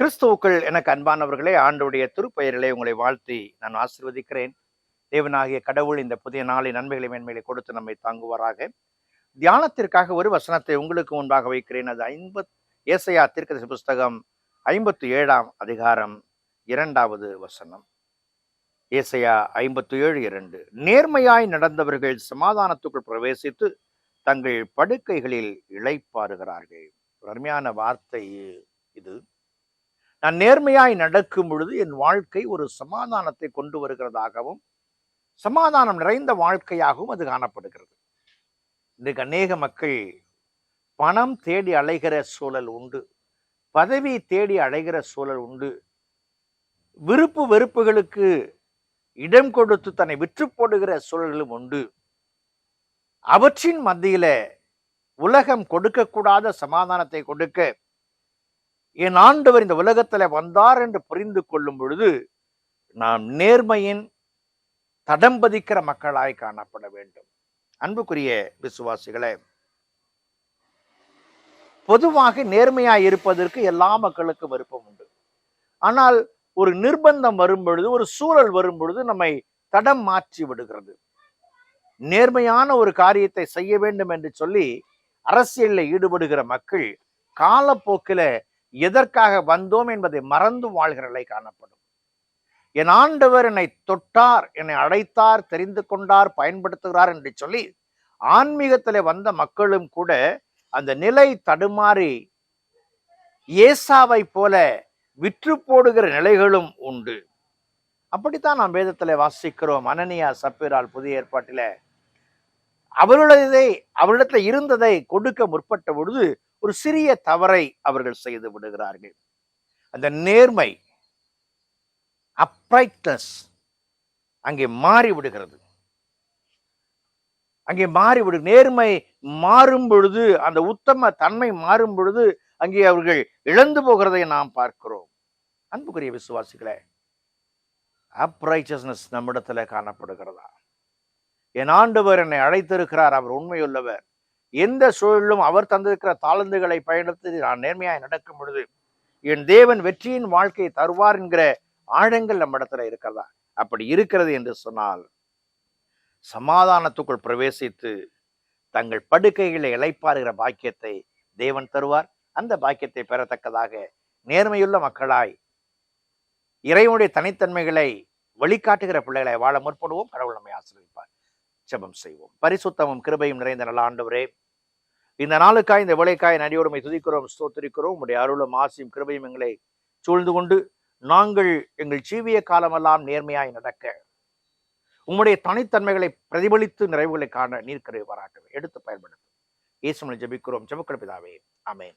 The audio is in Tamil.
கிறிஸ்துவுக்கள் எனக்கு அன்பானவர்களே ஆண்டுடைய திருப்பெயர்களை உங்களை வாழ்த்தி நான் ஆசிர்வதிக்கிறேன். தேவனாகிய கடவுள் இந்த புதிய நாளின் நன்மைகளை மேன்மைகளை கொடுத்து நம்மை தாங்குவாராக. தியானத்திற்காக ஒரு வசனத்தை உங்களுக்கு முன்பாக வைக்கிறேன். அது ஐம்பத் ஏசையா தீர்க்கதரிசி புஸ்தகம் ஐம்பத்தி ஏழாம் அதிகாரம் இரண்டாவது வசனம். ஏசையா ஐம்பத்தி ஏழு இரண்டு. நேர்மையாய் நடந்தவர்கள் சமாதானத்துக்குள் பிரவேசித்து தங்கள் படுக்கைகளில் இழைப்பாருகிறார்கள் ஒரு அருமையான வார்த்தை இது. நான் நேர்மையாய் நடக்கும் பொழுது என் வாழ்க்கை ஒரு சமாதானத்தை கொண்டு வருகிறதாகவும் சமாதானம் நிறைந்த வாழ்க்கையாகவும் அது காணப்படுகிறது. இன்றைக்கு அநேக மக்கள் பணம் தேடி அலைகிற சூழல் உண்டு பதவி தேடி அலைகிற சூழல் உண்டு விருப்பு வெறுப்புகளுக்கு இடம் கொடுத்து தன்னை விற்று போடுகிற சூழலும் உண்டு. அவற்றின் மத்தியில உலகம் கொடுக்கக்கூடாத சமாதானத்தை கொடுக்க என் ஆண்டவர் இந்த உலகத்துல வந்தார் என்று புரிந்து கொள்ளும் பொழுது நாம் நேர்மையின் தடம் பதிக்கிற மக்களாய் காணப்பட வேண்டும். அன்புக்குரிய விசுவாசிகளே பொதுவாக நேர்மையாய் இருப்பதற்கு எல்லா மக்களுக்கும் விருப்பம் உண்டு. ஆனால் ஒரு நிர்பந்தம் வரும் பொழுது ஒரு சூழல் வரும் பொழுது நம்மை தடம் மாற்றி விடுகிறது. நேர்மையான ஒரு காரியத்தை செய்ய வேண்டும் என்று சொல்லி அரசியலில் ஈடுபடுகிற மக்கள் காலப்போக்கில எதற்காக வந்தோம் என்பதை மறந்து வாழ்கிற நிலை காணப்படும். என் ஆண்டவர் என்னை தொட்டார் என்னை அழைத்தார் தெரிந்து கொண்டார் பயன்படுத்துகிறார் என்று சொல்லி ஆன்மீகத்தில் வந்த மக்களும் கூட அந்த நிலை தடுமாறி ஏசாவை போல விற்று போடுகிற நிலைகளும் உண்டு. அப்படித்தான் நாம் வேதத்தில் வாசிக்கிறோம். அனனியா சப்பீரால் புதிய ஏற்பாட்டில அவருடையதை அவரிடத்துல இருந்ததை கொடுக்க முற்பட்ட பொழுது ஒரு சிறிய தவறை அவர்கள் செய்து விடுகிறார்கள். அந்த நேர்மை அப்ரைட்னஸ் அங்கே மாறி விடுகிறது. அங்கே மாறி விடு நேர்மை மாறும் பொழுது அந்த உத்தம தன்மை மாறும் பொழுது அங்கே அவர்கள் இழந்து போகிறதை நாம் பார்க்கிறோம். அன்புக்குரிய விசுவாசிகளே அப்ரைச்சஸ்னஸ் நம்மிடத்துல காணப்படுகிறதா? என் ஆண்டவர் என்னை அழைத்திருக்கிறார் அவர் உண்மையுள்ளவர். எந்த சூழலிலும் அவர் தந்திருக்கிற தாளந்துகளை பயணித்து நான் நேர்மையாய் நடக்கும் பொழுது என் தேவன் வெற்றியின் வாழ்க்கையை தருவார் என்கிற ஆழங்கள் நம்ம இடத்துல இருக்கிறதா? அப்படி இருக்கிறது என்று சொன்னால் சமாதானத்துக்குள் பிரவேசித்து தங்கள் படுக்கைகளை இழைப்பாருகிற பாக்கியத்தை தேவன் தருவார். அந்த பாக்கியத்தை பெறத்தக்கதாக நேர்மையுள்ள மக்களாய் இறைவனுடைய தனித்தன்மைகளை வழிகாட்டுகிற பிள்ளைகளை வாழ முற்படுவோம். கடவுள் நம்மை ஆசிரியப்பார் ஜபம் செய்வோம். பரிசுத்தமும் கிருபையும் நிறைந்த நல்ல ஆண்டவரே இந்த நாளுக்காய் இந்த விளைக்காய் நடியோடுமை துதிக்கிறோம் ஸ்தோத்திரிக்கிறோம். உடைய அருளும் ஆசையும் கிருபையும் எங்களை சூழ்ந்து கொண்டு நாங்கள் எங்கள் ஜீவிய காலமெல்லாம் நேர்மையாய் நடக்க. உம்முடைய தனித்தன்மைகளை பிரதிபலித்து நிறைவுகளை காண நீர்க்கரை பாராட்டுவேன் எடுத்து பயன்படுத்தும் இயேசுமலை ஜபிக்கிறோம். ஜெபக்கிற அமேன்